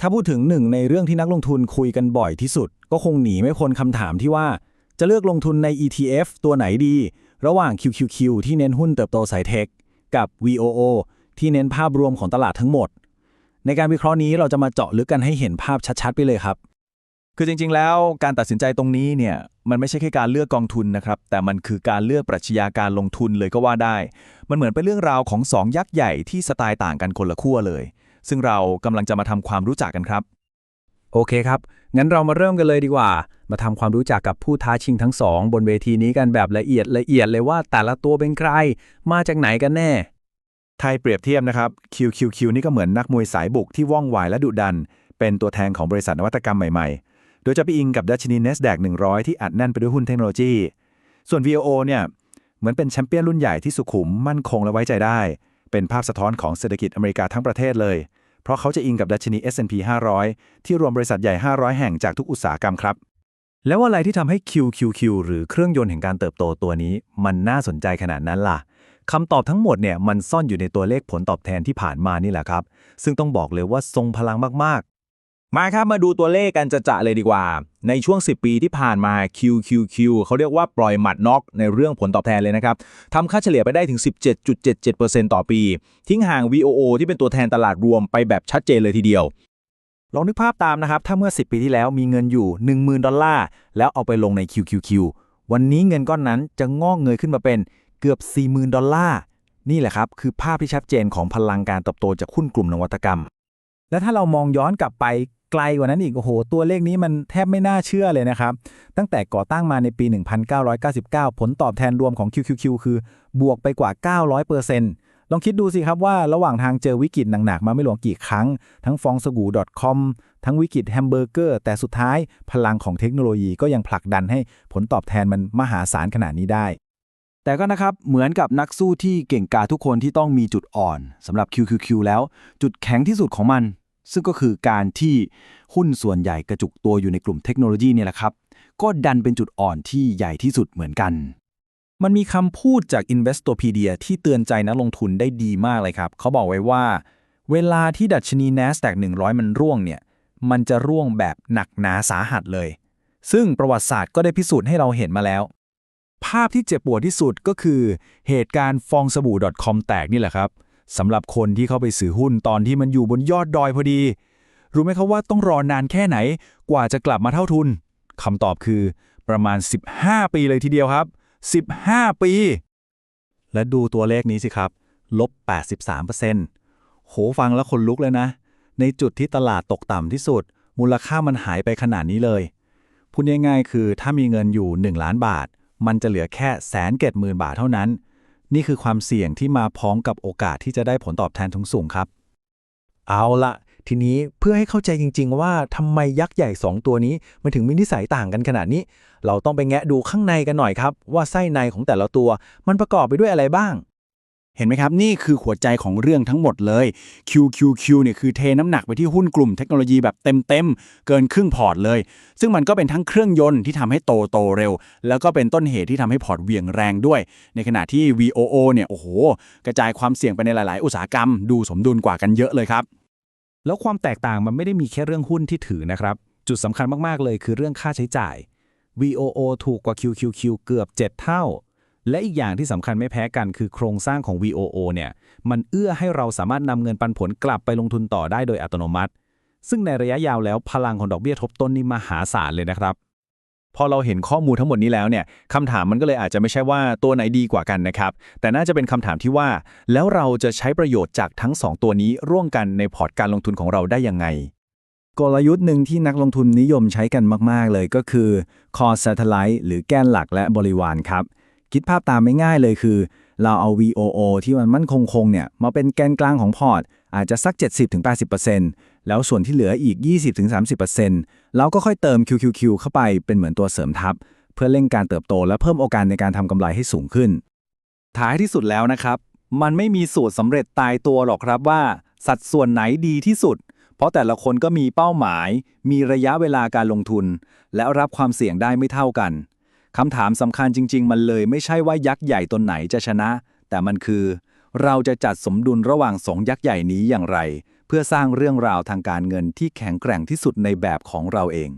ถ้าพูดถึงหนึ่งในเรื่องที่นักลงทุนคุยกันบ่อยที่สุด ก็คงหนีไม่พ้นคำถามที่ว่า จะเลือกลงทุนใน ETF ตัวไหนดี ระหว่าง QQQ ที่เน้นหุ้นเติบโตสายเทค กับ VOO ที่เน้นภาพรวมของตลาดทั้งหมด ในการวิเคราะห์นี้เราจะมาเจาะลึกกันให้เห็นภาพชัดๆ ไปเลยครับ คือจริงๆ แล้วการตัดสินใจตรงนี้เนี่ยมันไม่ใช่แค่การเลือกกองทุนนะครับ แต่มันคือการเลือกปรัชญาการลงทุนเลยก็ว่าได้ มันเหมือนเป็นเรื่องราวของสองยักษ์ใหญ่ที่สไตล์ต่างกันคนละขั้วเลย ซึ่งเรากำลังจะมาทำความรู้จักกันครับ โอเคครับ งั้นเรามาเริ่มกันเลยดีกว่า มาทำความรู้จักกับผู้ท้าชิงทั้งสองบนเวทีนี้กันแบบละเอียดละเอียดเลยว่าแต่ละตัวเป็นใคร มาจากไหนกันแน่ ไทยเปรียบเทียบนะครับ QQQ นี่ก็เหมือนนักมวยสายบุกที่ว่องไวและดุดัน เป็นตัวแทนของบริษัทนวัตกรรมใหม่ๆ โดยจะไปอิงกับดัชนี NASDAQ 100 ที่อัดแน่นไปด้วยหุ้นเทคโนโลยี ส่วน VOO เนี่ยเหมือนเป็นแชมเปี้ยนรุ่นใหญ่ที่สุขุมมั่นคงและไว้ใจได้ เป็นภาพสะท้อนของเศรษฐกิจอเมริกาทั้งประเทศเลย เพราะเขาจะอิงกับดัชนี S&P 500 ที่รวมบริษัทใหญ่ 500 แห่งจากทุกอุตสาหกรรมครับ แล้วอะไรที่ทำให้ QQQ หรือเครื่องยนต์แห่งการเติบโตตัวนี้ มันน่าสนใจขนาดนั้นล่ะคำตอบทั้งหมดเนี่ยมันซ่อนอยู่ในตัวเลขผลตอบแทนที่ผ่านมานี่แหละครับ ซึ่งต้องบอกเลยว่าทรงพลังมาก มาครับมาดูตัวเลขกันจะจะๆเลยดีกว่า ในช่วง 10 ปีที่ผ่านมา QQQ เขาเรียกว่าปล่อยหมัดน็อกในเรื่องผลตอบแทนเลยนะครับทำค่าเฉลี่ยไปได้ถึง 17.77%ต่อปี ทิ้งห่าง VOO ที่เป็นตัวแทนตลาดรวมไปแบบชัดเจนเลยทีเดียว ลองนึกภาพตามนะครับ ถ้าเมื่อ 10 ปีที่แล้วมีเงินอยู่ 10,000 ดอลลาร์ แล้วเอาไปลงใน QQQ วันนี้เงินก้อนนั้นจะงอกเงยขึ้นมาเป็นเกือบ 40,000 ดอลลาร์ นี่แหละครับคือภาพที่ชัดเจนของพลังการเติบโตจากหุ้นกลุ่มนวัตกรรมและถ้าเรามองย้อนกลับไป ไกลกว่านั้นอีกโอ้โห ตัวเลขนี้มันแทบไม่น่าเชื่อเลยนะครับ ตั้งแต่ก่อตั้งมาในปี 1999 ผลตอบแทนรวมของ QQQ คือบวกไปกว่า 900%ลองคิดดูสิครับว่าระหว่างทางเจอวิกฤตหนักๆ มาไม่หลวงกี่ครั้ง ทั้งฟองสกู .com ทั้งวิกฤตแฮมเบอร์เกอร์ แต่สุดท้ายพลังของเทคโนโลยีก็ยังผลักดันให้ผลตอบแทนมันมหาศาลขนาดนี้ได้ แต่ก็นะครับเหมือนกับนักสู้ที่เก่งกาทุกคนที่ต้องมีจุดอ่อนสำหรับ QQQ แล้ว จุดแข็งที่สุดของมัน ซึ่งก็คือการที่หุ้นส่วนใหญ่กระจุกตัวอยู่ในกลุ่มเทคโนโลยีเนี่ยแหละครับ ก็ดันเป็นจุดอ่อนที่ใหญ่ที่สุดเหมือนกัน มันมีคำพูดจาก Investopedia ที่เตือนใจนักลงทุนได้ดีมากเลยครับ เขาบอกไว้ว่า เวลาที่ดัชนี NASDAQ 100 มันร่วงเนี่ย มันจะร่วงแบบหนักหนาสาหัสเลย ซึ่งประวัติศาสตร์ก็ได้พิสูจน์ให้เราเห็นมาแล้ว ภาพที่เจ็บปวดที่สุดก็คือเหตุการณ์ฟองสบู่ .com แตกนี่แหละครับ สำหรับคนที่เข้าไปซื้อหุ้นตอนที่มันอยู่บนยอดดอยพอดี รู้ไหมครับว่าต้องรอนานแค่ไหนกว่าจะกลับมาเท่าทุนคำตอบคือประมาณ 15 ปีเลยทีเดียวครับ 15 ปี และดูตัวเลขนี้สิครับ ลบ 83%โหฟังแล้วคนลุกเลยนะ ในจุดที่ตลาดตกต่ำที่สุด มูลค่ามันหายไปขนาดนี้เลยพูดง่ายๆคือถ้ามีเงินอยู่ 1 ล้านบาท มันจะเหลือแค่แสนเกตหมื่นบาทเท่านั้น นี่คือความเสี่ยงที่มาพร้อมกับโอกาสที่จะได้ผลตอบแทนสูงครับ เอาละทีนี้เพื่อให้เข้าใจจริง ๆ ว่าทำไมยักษ์ใหญ่ 2 ตัวนี้มันถึงมีนิสัยต่างกันขนาดนี้ เราต้องไปแงะดูข้างในกันหน่อยครับ ว่าไส้ในของแต่ละตัวมันประกอบไปด้วยอะไรบ้าง เห็นไหมครับ นี่คือหัวใจของเรื่องทั้งหมดเลย QQQ เนี่ยคือเทน้ำหนักไปที่หุ้นกลุ่มเทคโนโลยีแบบเต็มๆ เกินครึ่งพอร์ตเลย ซึ่งมันก็เป็นทั้งเครื่องยนต์ที่ทำให้โตโตเร็ว แล้วก็เป็นต้นเหตุที่ทำให้พอร์ตเวียงแรงด้วย ในขณะที่ VOO เนี่ยโอ้โห กระจายความเสี่ยงไปในหลาย ๆ อุตสาหกรรม ดูสมดุลกว่ากันเยอะเลยครับ แล้วความแตกต่างมันไม่ได้มีแค่เรื่องหุ้นที่ถือนะครับ จุดสำคัญมากๆเลยคือเรื่องค่าใช้จ่าย VOO ถูกกว่า QQQ เกือบ 7 เท่า และอีกอย่างที่สำคัญไม่แพ้กันคือโครงสร้างของ VOO เนี่ย มันเอื้อให้เราสามารถนำเงินปันผลกลับไปลงทุนต่อได้โดยอัตโนมัติ ซึ่งในระยะยาวแล้วพลังของดอกเบี้ยทบต้นนี่มหาศาลเลยนะครับ พอเราเห็นข้อมูลทั้งหมดนี้แล้วเนี่ยคำถามมันก็เลยอาจจะไม่ใช่ว่าตัวไหนดีกว่ากันนะครับ แต่น่าจะเป็นคำถามที่ว่า แล้วเราจะใช้ประโยชน์จากทั้ง 2 ตัวนี้ร่วมกันในพอร์ตการลงทุนของเราได้ยังไงกลยุทธ์หนึ่งที่นักลงทุนนิยมใช้กันมาก ๆ เลยก็คือ Core Satellite หรือแกนหลักและบริวารครับ คิดภาพตามไม่ง่ายเลยคือ เราเอา VOO ที่มันมั่นคงคงเนี่ย มาเป็นแกนกลางของพอร์ต อาจจะสัก 70-80%แล้วส่วนที่เหลืออีก 20-30%เราก็ค่อยเติม QQQ เข้าไปเป็นเหมือนตัวเสริมทัพ เพื่อเร่งการเติบโตและเพิ่มโอกาสในการทำกำไรให้สูงขึ้น ท้ายที่สุดแล้วนะครับ มันไม่มีสูตรสำเร็จตายตัวหรอกครับว่า สัดส่วนไหนดีที่สุดเพราะแต่ละคนก็มีเป้าหมาย มีระยะเวลาการลงทุน และรับความเสี่ยงได้ไม่เท่ากัน คำถามสำคัญจริง ๆ มันเลยไม่ใช่ว่ายักษ์ใหญ่ตนไหนจะชนะ แต่มันคือ เราจะจัดสมดุลระหว่างสองยักษ์ใหญ่นี้อย่างไร เพื่อสร้างเรื่องราวทางการเงินที่แข็งแกร่งที่สุดในแบบของเราเอง